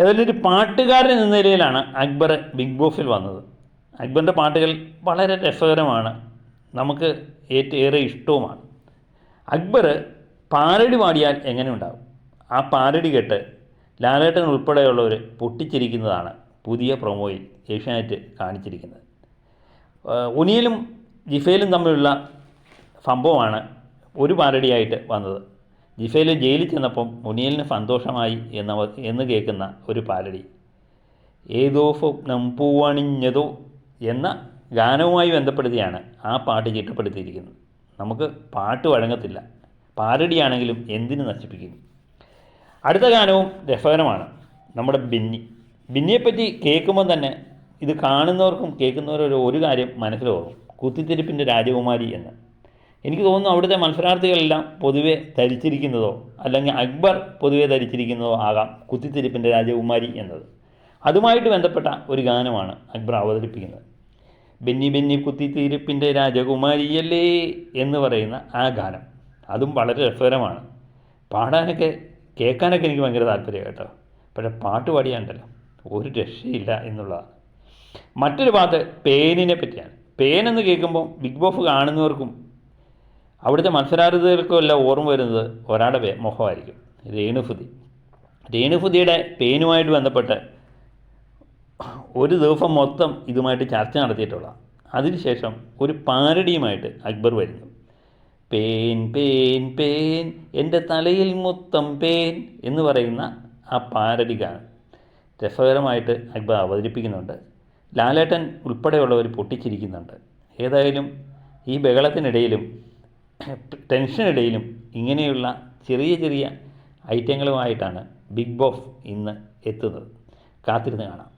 ഏതായാലും ഒരു പാട്ടുകാരൻ എന്ന നിലയിലാണ് അക്ബർ ബിഗ് ബോസിൽ വന്നത്. അക്ബറിന്റെ പാട്ടുകൾ വളരെ രസകരമാണ്. നമുക്ക് ഏറ്റേറെ ഏറെ ഇഷ്ടവുമാണ്. അക്ബർ പാരടി പാടിയാൽ എങ്ങനെ ഉണ്ടാകും ആ പാരടി കേട്ട് ലാലേട്ടൻ ഉൾപ്പെടെയുള്ളവർ പൊട്ടിച്ചിരിക്കുന്നതാണ് പുതിയ പ്രൊമോയിൽ ഏഷ്യാനെറ്റ് കാണിച്ചിരിക്കുന്നത്. ഒനിയലും ജിഫയിലും തമ്മിലുള്ള സംഭവമാണ് ഒരു പാരടിയായിട്ട് വന്നത്. ജിഫയിൽ ജയിലിൽ ചെന്നപ്പം മുനിയലിന് സന്തോഷമായി എന്ന എന്ന് കേൾക്കുന്ന ഒരു പാലടി. ഏതോ സ്വപ്നം പൂവണിഞ്ഞതോ എന്ന ഗാനവുമായി ബന്ധപ്പെടുത്തിയാണ് ആ പാട്ട് ചിട്ടപ്പെടുത്തിയിരിക്കുന്നത് നമുക്ക് പാട്ട് വഴങ്ങത്തില്ല. പാരടിയാണെങ്കിലും എന്തിനു നശിപ്പിക്കുന്നു അടുത്ത ഗാനവും രസകരമാണ്. നമ്മുടെ ബിന്നി. ബിന്നിയെപ്പറ്റി കേൾക്കുമ്പോൾ തന്നെ ഇത് കാണുന്നവർക്കും കേൾക്കുന്നവരും ഒരു കാര്യം മനസ്സിലോറും കുത്തിത്തിരിപ്പിന്റെ രാജകുമാരി എന്ന്. എനിക്ക് തോന്നുന്നു അവിടുത്തെ മത്സരാർത്ഥികളെല്ലാം പൊതുവെ ധരിച്ചിരിക്കുന്നതോ അല്ലെങ്കിൽ അക്ബർ പൊതുവെ ധരിച്ചിരിക്കുന്നതോ ആകാം കുത്തിത്തിരിപ്പിന്റെ രാജകുമാരി എന്നത്. അതുമായിട്ട് ബന്ധപ്പെട്ട ഒരു ഗാനമാണ് അക്ബർ അവതരിപ്പിക്കുന്നത്. ബെന്നി ബെന്നി കുത്തിത്തിരിപ്പിന്റെ രാജകുമാരിയല്ലേ എന്ന് പറയുന്ന ആ ഗാനം. അതും വളരെ രസകരമാണ്. പാടാനൊക്കെ കേൾക്കാനൊക്കെ എനിക്ക് ഭയങ്കര താല്പര്യം കേട്ടോ. പക്ഷേ പാട്ട് പാടിയാണ്ടല്ലോ. ഒരു രക്ഷയില്ല എന്നുള്ളതാണ്. മറ്റൊരു പാട്ട് പേനിനെ പറ്റിയാണ്. പേനെന്ന് കേൾക്കുമ്പോൾ ബിഗ് ബോസ് കാണുന്നവർക്കും അവിടുത്തെ മത്സരാർത്ഥികൾക്കും എല്ലാം ഓർമ്മ വരുന്നത് ഒരാളുടെ പേ മുഖമായിരിക്കും. രേണുഫുതി രേണുഫുതിയുടെ പേനുമായിട്ട് ബന്ധപ്പെട്ട് ഒരു ദിവസം മൊത്തം ഇതുമായിട്ട് ചർച്ച നടത്തിയിട്ടുള്ള അതിനുശേഷം ഒരു പാരടിയുമായിട്ട് അക്ബർ വരുന്നു. പേൻ പേൻ പേൻ എന്റെ തലയിൽ മൊത്തം പേൻ എന്ന് പറയുന്ന ആ പാരഡി ഗാനം രസകരമായിട്ട് അക്ബർ അവതരിപ്പിക്കുന്നുണ്ട്. ലാലേട്ടൻ ഉൾപ്പെടെയുള്ളവർ പൊട്ടിച്ചിരിക്കുന്നുണ്ട്. ഏതായാലും ഈ ബഹളത്തിനിടയിലും ടെൻഷനിടയിലും ഇങ്ങനെയുള്ള ചെറിയ ചെറിയ ഐറ്റങ്ങളുമായിട്ടാണ് ബിഗ് ബോസ് ഇന്ന് എത്തുന്നത്. കാത്തിരുന്ന് കാണാം.